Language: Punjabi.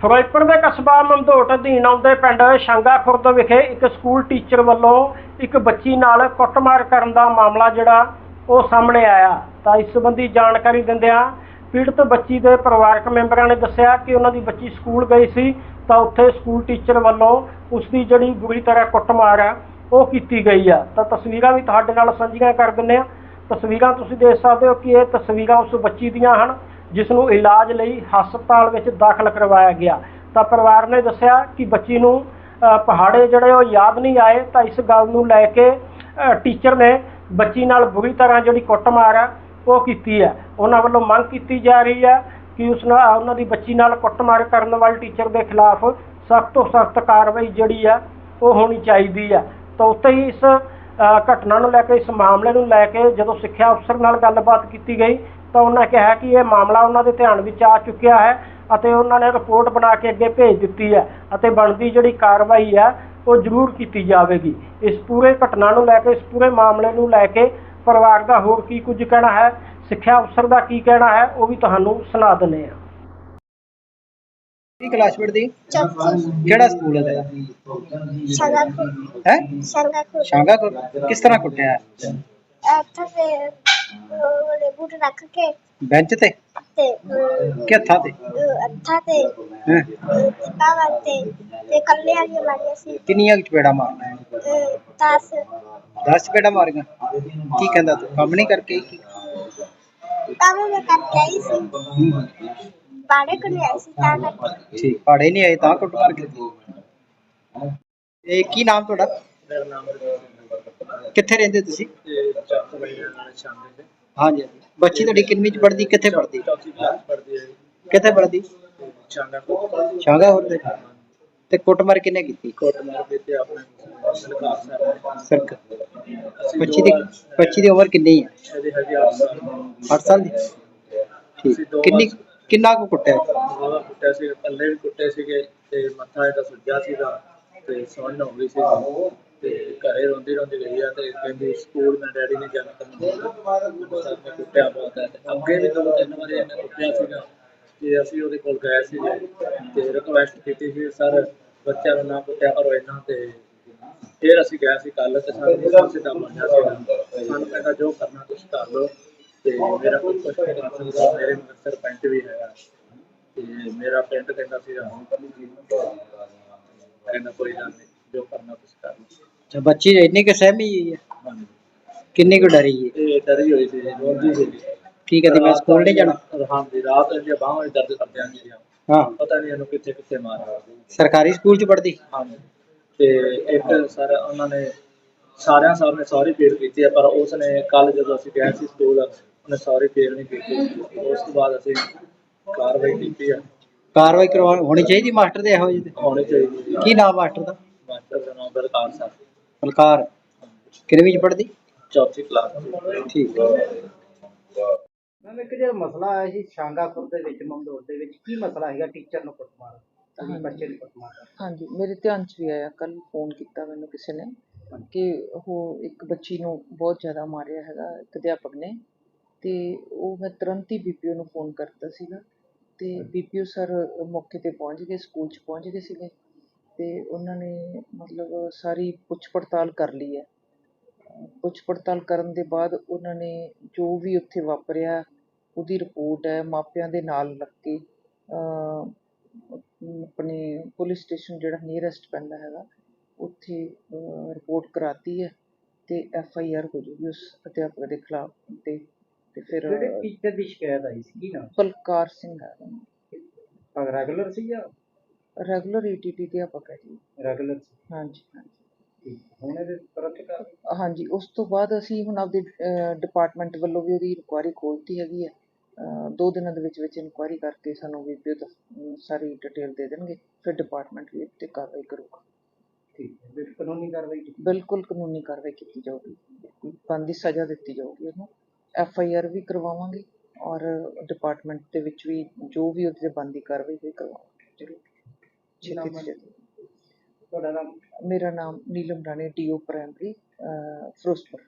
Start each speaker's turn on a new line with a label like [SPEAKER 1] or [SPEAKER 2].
[SPEAKER 1] ਫਿਰੋਜ਼ਪੁਰ ਦੇ ਕਸਬਾ ਮੰਦੋਟ ਅਧੀਨ ਆਉਂਦੇ ਪਿੰਡ ਸ਼ਾਂਗਾ ਖੁਰਦ ਵਿਖੇ ਇੱਕ ਸਕੂਲ ਟੀਚਰ ਵੱਲੋਂ ਇੱਕ ਬੱਚੀ ਨਾਲ ਕੁੱਟਮਾਰ ਕਰਨ ਦਾ ਮਾਮਲਾ ਜਿਹੜਾ ਉਹ ਸਾਹਮਣੇ ਆਇਆ। ਤਾਂ ਇਸ ਸੰਬੰਧੀ ਜਾਣਕਾਰੀ ਦਿੰਦਿਆਂ ਪੀੜਤ ਬੱਚੀ ਦੇ ਪਰਿਵਾਰਕ ਮੈਂਬਰਾਂ ਨੇ ਦੱਸਿਆ ਕਿ ਉਹਨਾਂ ਦੀ ਬੱਚੀ ਸਕੂਲ ਗਈ ਸੀ, ਤਾਂ ਉੱਥੇ ਸਕੂਲ ਟੀਚਰ ਵੱਲੋਂ ਉਸ ਦੀ ਜਿਹੜੀ ਬੁਰੀ ਤਰ੍ਹਾਂ ਕੁੱਟਮਾਰ ਆ, ਉਹ ਕੀਤੀ ਗਈ ਆ। ਤਾਂ ਤਸਵੀਰਾਂ ਵੀ ਤੁਹਾਡੇ ਨਾਲ ਸਾਂਝੀਆਂ ਕਰ ਦਿੰਦੇ ਆ ਤਸਵੀਰਾਂ ਤੁਸੀਂ ਦੇਖ ਸਕਦੇ ਹੋ ਕਿ ਇਹ ਤਸਵੀਰਾਂ ਉਸ ਬੱਚੀ ਦੀਆਂ ਹਨ। ਜਿਸ ਨੂੰ ਇਲਾਜ ਲਈ ਹਸਪਤਾਲ ਵਿੱਚ ਦਾਖਲ ਕਰਵਾਇਆ ਗਿਆ। ਤਾਂ ਪਰਿਵਾਰ ਨੇ ਦੱਸਿਆ ਕਿ ਬੱਚੀ ਨੂੰ ਪਹਾੜੇ ਜਿਹੜੇ ਉਹ ਯਾਦ ਨਹੀਂ ਆਏ, ਤਾਂ ਇਸ ਗੱਲ ਨੂੰ ਲੈ ਕੇ ਟੀਚਰ ਨੇ ਬੱਚੀ ਨਾਲ ਬੁਰੀ ਤਰ੍ਹਾਂ ਜਿਹੜੀ ਕੁੱਟਮਾਰ ਆ ਉਹ ਕੀਤੀ ਹੈ। ਉਹਨਾਂ ਵੱਲੋਂ ਮੰਗ ਕੀਤੀ ਜਾ ਰਹੀ ਹੈ ਕਿ ਉਸ ਨਾਲ ਉਹਨਾਂ ਦੀ ਬੱਚੀ ਨਾਲ ਕੁੱਟਮਾਰ ਕਰਨ ਵਾਲੇ ਟੀਚਰ ਦੇ ਖਿਲਾਫ ਸਖਤ ਤੋਂ ਸਖਤ ਕਾਰਵਾਈ ਜਿਹੜੀ ਆ ਉਹ ਹੋਣੀ ਚਾਹੀਦੀ ਹੈ। ਤਾਂ ਉੱਤੇ ਹੀ ਇਸ ਘਟਨਾ ਨੂੰ ਲੈ ਕੇ, ਇਸ ਮਾਮਲੇ ਨੂੰ ਲੈ ਕੇ ਜਦੋਂ ਸਿੱਖਿਆ ਅਫਸਰ ਨਾਲ ਗੱਲਬਾਤ ਕੀਤੀ ਗਈ ਤਾਂ ਉਹਨਾਂ ਕਿਹਾ ਕਿ ਇਹ ਮਾਮਲਾ ਉਹਨਾਂ ਦੇ ਧਿਆਨ ਵਿੱਚ ਆ ਚੁੱਕਿਆ ਹੈ ਅਤੇ ਉਹਨਾਂ ਨੇ ਰਿਪੋਰਟ ਬਣਾ ਕੇ ਅੱਗੇ ਭੇਜ ਦਿੱਤੀ ਹੈ ਅਤੇ ਬਣਦੀ ਜਿਹੜੀ ਕਾਰਵਾਈ ਹੈ ਉਹ ਜ਼ਰੂਰ ਕੀਤੀ ਜਾਵੇਗੀ। ਇਸ ਪੂਰੇ ਘਟਨਾ ਨੂੰ ਲੈ ਕੇ ਇਸ ਪੂਰੇ ਮਾਮਲੇ ਨੂੰ ਲੈ ਕੇ ਪਰਿਵਾਰ ਦਾ ਹੋਰ ਕੀ ਕੁਝ ਕਹਿਣਾ ਹੈ ਸਿੱਖਿਆ ਅਫਸਰ ਦਾ ਕੀ ਕਹਿਣਾ ਹੈ ਉਹ ਵੀ ਤੁਹਾਨੂੰ ਸੁਣਾ ਦਿੰਦੇ ਹਾਂ।
[SPEAKER 2] ਕੀ ਕਲਾਸ ਪੜ੍ਹਦੀ?
[SPEAKER 3] ਚੌਥੀ।
[SPEAKER 2] ਕਿਹੜਾ ਸਕੂਲ ਹੈ ਤੇਰਾ?
[SPEAKER 3] ਸੰਗਾਪੁਰ।
[SPEAKER 2] ਹੈ?
[SPEAKER 3] ਸੰਗਾਪੁਰ।
[SPEAKER 2] ਸ਼ਾਂਗਾਪੁਰ। ਕਿਸ ਤਰ੍ਹਾਂ ਕੁੱਟਿਆ?
[SPEAKER 3] ਇੱਥੇ ਉਹਦੇ ਬੂਟ ਰੱਖ ਕੇ
[SPEAKER 2] ਬੈਂਚ ਤੇ?
[SPEAKER 3] ਤੇ
[SPEAKER 2] ਕਿ ਹੱਥਾਂ ਤੇ?
[SPEAKER 3] ਅੱਠਾਂ ਤੇ
[SPEAKER 2] ਹੈਂ?
[SPEAKER 3] ਬਾਵਾਂ ਤੇ ਤੇ ਕੱਲੇ ਵਾਲੀ ਮਾਰੀਆਂ ਸੀ।
[SPEAKER 2] ਕਿੰਨੀਆਂ ਕੁ ਚਪੇੜਾ ਮਾਰਨਾ
[SPEAKER 3] ਅਹ, ਦਸ।
[SPEAKER 2] 10 ਚਪੇੜਾ ਮਾਰੀਆਂ? ਕੀ ਕਹਿੰਦਾ ਤੂੰ? ਕੰਮ ਨਹੀਂ ਕਰਕੇ ਆਈ ਕੀ?
[SPEAKER 3] ਕੰਮ ਮੈਂ ਕਰਕੇ ਆਈ ਸੀ। ਬਾੜੇ ਕੋਲ ਆਈ ਸੀ ਤਾਂ ਕਰਕੇ।
[SPEAKER 2] ਠੀਕ ਪਾੜੇ ਨਹੀਂ ਆਏ ਤਾਂ ਕੁੱਟ ਮਾਰ ਕੀਤੀ ਇਹ ਕੀ ਨਾਮ ਤੁਹਾਡਾ?
[SPEAKER 4] ਮੇਰਾ ਨਾਮ
[SPEAKER 2] ਕਿੱਥੇ ਰਹਿੰਦੇ ਤੁਸੀਂ?
[SPEAKER 4] ਤੇ ਚੱਕ ਵਜੇ ਨਾਲ ਸ਼ਾਮ ਦੇ
[SPEAKER 2] ਹਾਂਜੀ। ਬੱਚੀ ਤੁਹਾਡੀ ਕਿੰਨੀ ਚ ਪੜ੍ਹਦੀ ਕਿੱਥੇ
[SPEAKER 4] ਹੈ
[SPEAKER 2] ਕਿੱਥੇ ਪੜ੍ਹਦੀ?
[SPEAKER 4] ਚਾਂਗਾ ਕੋਟ
[SPEAKER 2] ਸ਼ਾਂਗਾਪੁਰ ਦੇ ਤੇ? ਕੁੱਟਮਾਰ ਕਿੰਨੇ ਕੀਤੀ?
[SPEAKER 4] ਮਾਰ ਦੇ ਤੇ ਆਪਣੇ ਸਰਕਾਰ ਸਾਹਿਬ
[SPEAKER 2] ਸਰਕ ਬੱਚੀ ਦੀ ਬੱਚੀ ਦੀ ਉਮਰ ਕਿੰਨੀ ਹੈ?
[SPEAKER 4] ਇਹਦੇ ਹਜੇ 8 ਸਾਲ।
[SPEAKER 2] 8 ਸਾਲ ਦੀ? ਠੀਕ। ਕਿੰਨੀ ਕਿੰਨਾ ਕੁ ਕੁੱਟਿਆ?
[SPEAKER 4] ਕੁੱਟਿਆ ਸੀ ਪੱਲੇ ਵੀ ਕੁੱਟੇ ਸੀਗੇ ਤੇ ਮੱਥਾ ਇਹਦਾ ਸੁੱਜਾ ਸੀਗਾ ਤੇ ਸੌਣ ਹੋ ਗਈ ਸੀ ਤੇ ਘਰੇ ਰੋਂਦੀ ਰੋਂਦੀ ਗਈ ਆ ਤੇ ਕਹਿੰਦੀ ਸਕੂਲ ਮੈਂ ਡੈਡੀ ਨੇ ਜਾਣਾ ਸਰ ਨੇ ਕੁੱਟਿਆ ਬਹੁਤ ਹੈ ਤੇ ਅੱਗੇ ਵੀ ਦੋ ਤਿੰਨ ਵਾਰੀ ਇਹਨੇ ਕੁੱਟਿਆ ਸੀਗਾ ਤੇ ਅਸੀਂ ਉਹਦੇ ਕੋਲ ਗਏ ਸੀ ਤੇ ਰਿਕਵੈਸਟ ਕੀਤੀ ਸੀ ਸਰ ਬੱਚਿਆਂ ਨੂੰ ਨਾ ਕੁੱਟਿਆ ਕਰੋ ਇਹਨਾਂ ਤੇ। ਫਿਰ ਅਸੀਂ ਗਏ ਸੀ ਕੱਲ ਤੇ ਸਾਨੂੰ ਸਭ ਸਿੱਧਾ ਬਣਿਆ ਸੀ ਸਾਨੂੰ ਕਹਿੰਦਾ ਜੋ ਕਰਨਾ ਤੁਸੀਂ ਕਰ ਲਓ ਤੇ ਮੇਰਾ ਕੋਈ ਕੁਛ ਨਹੀਂ ਕਰ ਸਕਦਾ ਮੇਰੇ ਮਗਰ ਸਰਪੰਚ ਵੀ ਹੈਗਾ। ਤੇ ਮੇਰਾ ਪਿੰਡ ਕਹਿੰਦਾ ਸੀ ਕਹਿੰਦਾ ਕੋਈ ਗੱਲ ਨਹੀਂ ਜੋ ਕਰਨਾ ਤੁਸੀਂ ਕਰ ਲਓ।
[SPEAKER 2] ਅੱਛਾ ਬੱਚੀ ਇੰਨੀ ਕਿ ਸਹਿਮੀ ਹੋਈ ਹੈ?
[SPEAKER 4] ਹਾਂਜੀ।
[SPEAKER 2] ਕਿੰਨੀ ਕੁ ਡਰੀ ਹੈ?
[SPEAKER 4] ਇਹ ਡਰੀ ਹੋਈ ਸੀ ਰੋਂਦੀ ਸੀ।
[SPEAKER 2] ਕੀ ਕਹਿੰਦੀ ਮੈਂ ਸਕੂਲ ਨਹੀਂ ਜਾਣਾ?
[SPEAKER 4] ਹਾਂਜੀ ਰਾਤ ਇਹਦੀਆਂ ਬਾਹਾਂ ਵਿੱਚ ਦਰਦ ਕਰਦੇ ਆਂ ਜੀ
[SPEAKER 2] ਹਾਂ।
[SPEAKER 4] ਪਤਾ ਨਹੀਂ ਇਹਨੂੰ ਕਿੱਥੇ ਕਿੱਥੇ ਮਾਰਿਆ
[SPEAKER 2] ਸਰਕਾਰੀ ਸਕੂਲ ਚ ਪੜ੍ਹਦੀ?
[SPEAKER 4] ਹਾਂਜੀ। ਤੇ ਇੱਕ ਸਰ ਉਹਨਾਂ ਨੇ ਸਾਰਿਆਂ ਸਰ ਨੇ ਸੌਰੀ ਫੀਲ ਕੀਤੀ ਹੈ ਪਰ ਉਸ ਨੇ ਕੱਲ ਜਦੋਂ ਅਸੀਂ ਗਏ ਸੀ ਸਕੂਲ ਉਹਨੇ ਸੌਰੀ ਫੀਲ ਨਹੀਂ ਕੀਤੀ। ਉਸ ਤੋਂ ਬਾਅਦ ਅਸੀਂ ਕਾਰਵਾਈ ਕੀਤੀ ਹੈ
[SPEAKER 2] ਕਾਰਵਾਈ ਕਰਵਾ ਹੋਣੀ ਚਾਹੀਦੀ ਮਾਸਟਰ ਦੇ ਇਹੋ ਜਿਹੇ ਤੇ।
[SPEAKER 4] ਹੋਣੀ ਚਾਹੀਦੀ। ਸੀ
[SPEAKER 2] ਕੀ ਨਾਮ ਮਾਸਟਰ ਦਾ?
[SPEAKER 4] ਬਲਕਾਰ ਸਰ
[SPEAKER 2] ਬਲਕਾਰ ਪੜ੍ਹਦੀ?
[SPEAKER 4] ਚੌਥੀ ਕਲਾਸ
[SPEAKER 2] ਠੀਕ। ਮੈਮ ਇੱਕ ਜਿਹੜਾ ਮਸਲਾ ਆਇਆ ਸੀ ਸ਼ਾਂਗਾਪੁਰ ਦੇ ਵਿੱਚ ਮੰਦੋੜ ਦੇ ਵਿੱਚ ਕੀ ਮਸਲਾ ਹੈਗਾ ਟੀਚਰ ਨੂੰ ਕੁੱਟਮਾਰ?
[SPEAKER 5] ਹਾਂਜੀ।
[SPEAKER 2] ਬੱਚੇ ਨੂੰ ਕੁੱਟਮਾਰ
[SPEAKER 5] ਹਾਂਜੀ ਮੇਰੇ ਧਿਆਨ 'ਚ ਵੀ ਆਇਆ ਕੱਲ ਫੋਨ ਕੀਤਾ ਮੈਨੂੰ ਕਿਸੇ ਨੇ ਕਿ ਉਹ ਇੱਕ ਬੱਚੀ ਨੂੰ ਬਹੁਤ ਜ਼ਿਆਦਾ ਮਾਰਿਆ ਹੈਗਾ ਇੱਕ ਅਧਿਆਪਕ ਨੇ। ਤੇ ਉਹ ਮੈਂ ਤੁਰੰਤ ਹੀ ਬੀਪੀਓ ਨੂੰ ਫੋਨ ਕਰਤਾ ਸੀਗਾ। ਤੇ ਬੀਪੀਓ ਸਰ ਮੌਕੇ ਤੇ ਪਹੁੰਚ ਗਏ ਸਕੂਲ 'ਚ ਪਹੁੰਚ ਗਏ ਸੀਗੇ। ਤੇ ਉਹਨਾਂ ਨੇ ਮਤਲਬ ਸਾਰੀ ਪੁੱਛ ਪੜਤਾਲ ਕਰ ਲਈ ਹੈ। ਪੁੱਛ ਪੜਤਾਲ ਕਰਨ ਦੇ ਬਾਅਦ ਉਹਨਾਂ ਨੇ ਜੋ ਵੀ ਉੱਥੇ ਵਾਪਰਿਆ ਉਹਦੀ ਰਿਪੋਰਟ ਹੈ ਮਾਪਿਆਂ ਦੇ ਨਾਲ ਲੱਗ ਕੇ ਆਪਣੇ ਪੁਲਿਸ ਸਟੇਸ਼ਨ ਜਿਹੜਾ ਨੀਅਰੈਸਟ ਪੈਂਦਾ ਹੈਗਾ ਉੱਥੇ ਰਿਪੋਰਟ ਕਰਾਤੀ ਹੈ ਤੇ ਐਫ ਆਈ ਆਰ ਹੋ ਜੂਗੀ ਉਸ ਅਧਿਆਪਕ ਦੇ ਖਿਲਾਫ ਤੇ ਤੇ ਫਿਰ
[SPEAKER 2] ਜਿਹੜੇ ਟੀਚਰ ਦੀ ਸ਼ਿਕਾਇਤ ਆਈ ਸੀ ਕੀ ਨਾਮ?
[SPEAKER 5] ਬਲਕਾਰ ਸਿੰਘ ਹੈ।
[SPEAKER 2] ਰੈਗੂਲਰ ਸੀ ਜਾਂ
[SPEAKER 5] ਰੈਗੂਲਰ ਈਟੀਟੀ ਅਧਿਆਪਕ ਹੈ ਜੀ
[SPEAKER 2] ਰੈਗੂਲਰ
[SPEAKER 5] ਹਾਂਜੀ ਹਾਂਜੀ।
[SPEAKER 2] ਠੀਕ ਹੁਣ ਇਹਦੇ ਤੁਰੰਤ ਕਰ
[SPEAKER 5] ਹਾਂਜੀ ਉਸ ਤੋਂ ਬਾਅਦ ਅਸੀਂ ਹੁਣ ਆਪਦੇ ਡਿਪਾਰਟਮੈਂਟ ਵੱਲੋਂ ਵੀ ਉਹਦੀ ਇਨਕੁਆਇਰੀ ਖੋਲ੍ਹਤੀ ਹੈਗੀ ਹੈ। ਦੋ ਦਿਨਾਂ ਦੇ ਵਿੱਚ ਵਿੱਚ ਇਨਕੁਆਇਰੀ ਕਰਕੇ ਸਾਨੂੰ ਵੀ ਸਾਰੀ ਡਿਟੇਲ ਦੇ ਦੇਣਗੇ। ਫਿਰ ਡਿਪਾਰਟਮੈਂਟ ਵੀ 'ਤੇ ਕਾਰਵਾਈ ਕਰੂਗਾ।
[SPEAKER 2] ਠੀਕ ਹੈ। ਕਾਨੂੰਨੀ ਕਾਰਵਾਈ
[SPEAKER 5] ਬਿਲਕੁਲ ਕਾਨੂੰਨੀ ਕਾਰਵਾਈ ਕੀਤੀ ਜਾਊਗੀ। ਬਣਦੀ ਸਜ਼ਾ ਦਿੱਤੀ ਜਾਊਗੀ ਉਹਨੂੰ। ਐਫ ਆਈ ਆਰ ਵੀ ਕਰਵਾਵਾਂਗੇ ਔਰ ਡਿਪਾਰਟਮੈਂਟ ਦੇ ਵਿੱਚ ਵੀ ਜੋ ਵੀ ਉਹਦੇ ਤੇ ਬਣਦੀ ਕਾਰਵਾਈ ਹੋਈ ਕਰਵਾਵਾਂਗੇ। ਜ਼ਰੂਰ ਛੇਤੀ ਤੋਂ ਛੇਤੀ
[SPEAKER 2] ਤੁਹਾਡਾ ਨਾਮ?
[SPEAKER 5] ਮੇਰਾ ਨਾਮ Neelam Rani D O primary Firozpur.